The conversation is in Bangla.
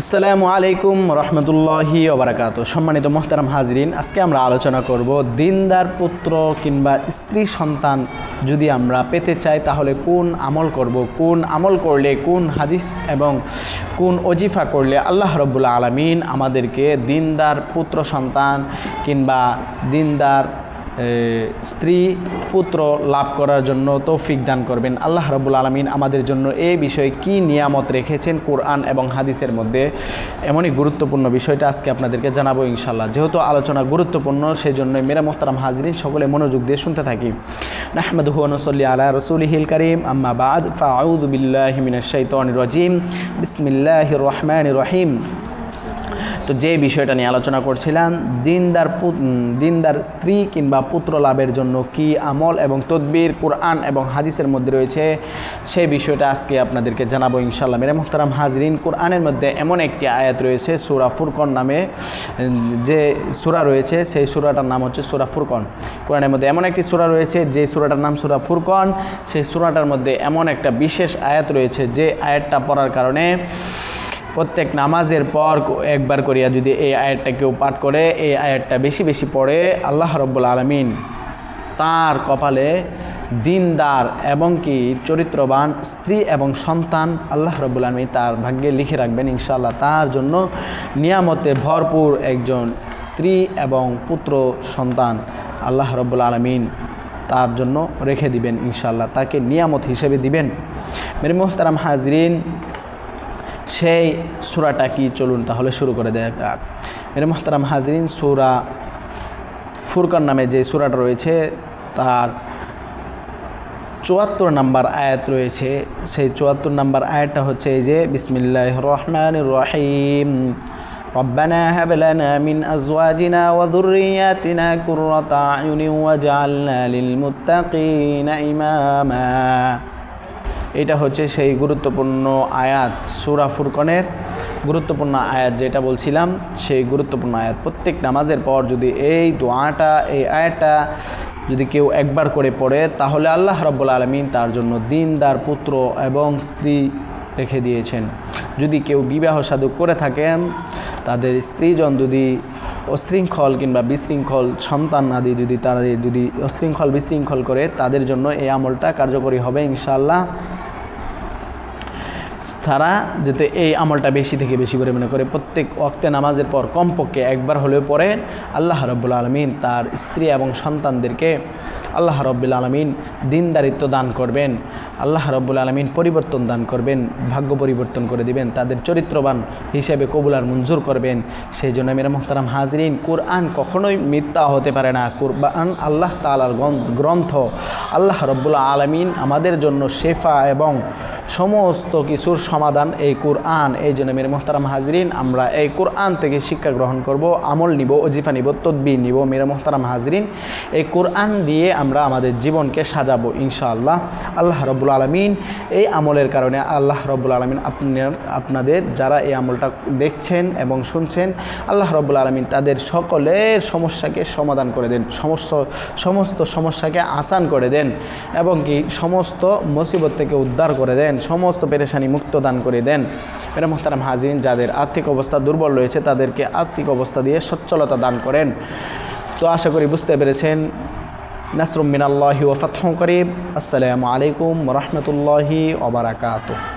আসসালামু আলাইকুম রহমতুল্লাহি ওবরাকাত সম্মানিত মোহতারাম হাজরিন, আজকে আমরা আলোচনা করব দিনদার পুত্র কিংবা স্ত্রী সন্তান যদি আমরা পেতে চাই, তাহলে কোন আমল করব, কোন আমল করলে, কোন হাদিস এবং কোন অজিফা করলে আল্লাহ রব্বুল্লা আলমিন আমাদেরকে দিনদার পুত্র সন্তান কিংবা দিনদার স্ত্রী, পুত্র লাভ করার জন্য তৌফিক দান করবেন। আল্লাহ রবুল আলমিন আমাদের জন্য এই বিষয়ে কি নিয়ামত রেখেছেন কোরআন এবং হাদিসের মধ্যে? এমনই গুরুত্বপূর্ণ বিষয়টা আজকে আপনাদেরকে জানাব ইনশাল্লাহ যেহেতু আলোচনা গুরুত্বপূর্ণ সেই জন্য মেরা মোহতারাম হাজরিন সকলে মনোযোগ দিয়ে শুনতে থাকি। নাহমদ হুয়ানসল্লি আলা রসুলহিল করিম, আম্মা বাদ। ফাউদুবিল্লাহমিনাশাইতানির রাজিম। বিসমিল্লাহির রহমানির রহিম। তো যে বিষয়টা নিয়ে আলোচনা করছিলাম, দিনদার দিনদার স্ত্রী কিংবা পুত্র লাভের জন্য কি আমল এবং তদবির, কোরআন এবং হাদিসের মধ্যে রয়েছে সেই বিষয়টা আজকে আপনাদেরকে জানাব ইনশাল্লাহ মেরে মোহতারাম হাজরিন, কোরআনের মধ্যে এমন একটি আয়াত রয়েছে, সুরা ফুরকন নামে, যে সুরা রয়েছে, সেই সুরাটার নাম হচ্ছে সুরা ফুরকন। কোরআনের মধ্যে এমন একটি সুরা রয়েছে, যে সুরাটার নাম সুরা ফুরকন। সেই সুরাটার মধ্যে এমন একটা বিশেষ আয়াত রয়েছে, যে আয়াতটা পড়ার কারণে প্রত্যেক নামাজের পর একবার করিয়া যদি এই আয়াতটা কেউ পাঠ করে, এই আয়াতটা বেশি বেশি পড়ে, আল্লাহ রব্বুল আলমিন তার কপালে দিনদার এবং কি চরিত্রবান স্ত্রী এবং সন্তান আল্লাহ রব্বুল আলমী তার ভাগ্যে লিখে রাখবেন ইনশাল্লাহ তার জন্য নিয়ামতে ভরপুর একজন স্ত্রী এবং পুত্র সন্তান আল্লাহ রব্বুল আলমিন তার জন্য রেখে দিবেন ইনশাল্লাহ তাকে নিয়ামত হিসেবে দিবেন। মেরে মোহতারাম হাজরিন সেই সুরাটা কি চলুন তাহলে শুরু করে দেয় মেরে মোহতারাম হাজরিন সুরা ফুরকান নামে যে সুরাটা রয়েছে তার চুয়াত্তর নাম্বার আয়াত রয়েছে সেই চুয়াত্তর নাম্বার আয়াতটা হচ্ছে এই যে বিসমিল্লাহ রহমান রহিম ربنا هب لنا من أزواجنا وذرياتنا قرة أعين واجعلنا للمتقين إماما এটা হচ্ছে সেই গুরুত্বপূর্ণ আয়াত সুরা ফুরকনের গুরুত্বপূর্ণ আয়াত যেটা বলছিলাম, সেই গুরুত্বপূর্ণ আয়াত। প্রত্যেক নামাজের পর যদি এই দোয়াটা, এই আয়াতটা যদি কেউ একবার করে পড়ে, তাহলে আল্লাহ রব্বুল আলমিন তার জন্য দিনদার পুত্র এবং স্ত্রী রেখে দিয়েছেন। যদি কেউ বিবাহ সাধু করে থাকেন, তাদের স্ত্রীজন যদি অশৃঙ্খল কিংবা বিশৃঙ্খল, সন্তান আদি যদি তারা যদি অশৃঙ্খল বিশৃঙ্খল করে, তাদের জন্য এই আমলটা কার্যকরী হবে ইনশাআল্লাহ। তারা যাতে এই আমলটা বেশি থেকে বেশি পরিমাণে করে। প্রত্যেক অক্তে নামাজের পর কমপক্ষে একবার হলেও পরে আল্লাহ রব্বুল আলমিন তার স্ত্রী এবং সন্তানদেরকে আল্লাহ রব্বুল আলমিন দিনদারিত্ব দান করবেন। আল্লাহ রব্বুল আলমিন পরিবর্তন দান করবেন, ভাগ্য পরিবর্তন করে দিবেন, তাদের চরিত্রবান হিসেবে কবুলার মঞ্জুর করবেন। সেই জন্য মেরা মোহতারাম হাজরিন, কোরআন কখনোই মিথ্যা হতে পারে না। কোরআন আল্লাহ তালার গ্রন্থ। আল্লাহ রব্বুল আলমিন আমাদের জন্য শেফা এবং সমস্ত কিছুর সমাধান এই কোরআন। এই জন্য মেরে মোহতারাম হাজরিন, আমরা এই কোরআন থেকে শিক্ষা গ্রহণ করব, আমল নিব অজিফা নিব তদ্বি নিব মেরে মোহতারাম হাজরিন। এই কোরআন দিয়ে আমরা আমাদের জীবনকে সাজাবো ইনশাআল্লাহ। আল্লাহ রব্বুল আলমিন, এই আমলের কারণে আল্লাহ রব্বুল আলমিন আপনাদের যারা এই আমলটা দেখছেন এবং শুনছেন, আল্লাহ রব্বুল আলমিন তাদের সকলের সমস্যাকে সমাধান করে দেন, সমস্ত সমস্ত সমস্যাকে আসান করে দেন এবং কি সমস্ত মুসিবত থেকে উদ্ধার করে দেন। সমস্ত পেরেশানি মুক্ত দান করে দেন। মেরা মোহতারাম হাজিন যাদের আর্থিক অবস্থা দুর্বল রয়েছে, তাদেরকে আর্থিক অবস্থা দিয়ে সচ্ছলতা দান করেন। তো আশা করি বুঝতে পেরেছেন। নাসরুম মিনাল্লাহি ও করিম। আসসালামু আলাইকুম রহমতুল্লাহি ওবরাকাতুহ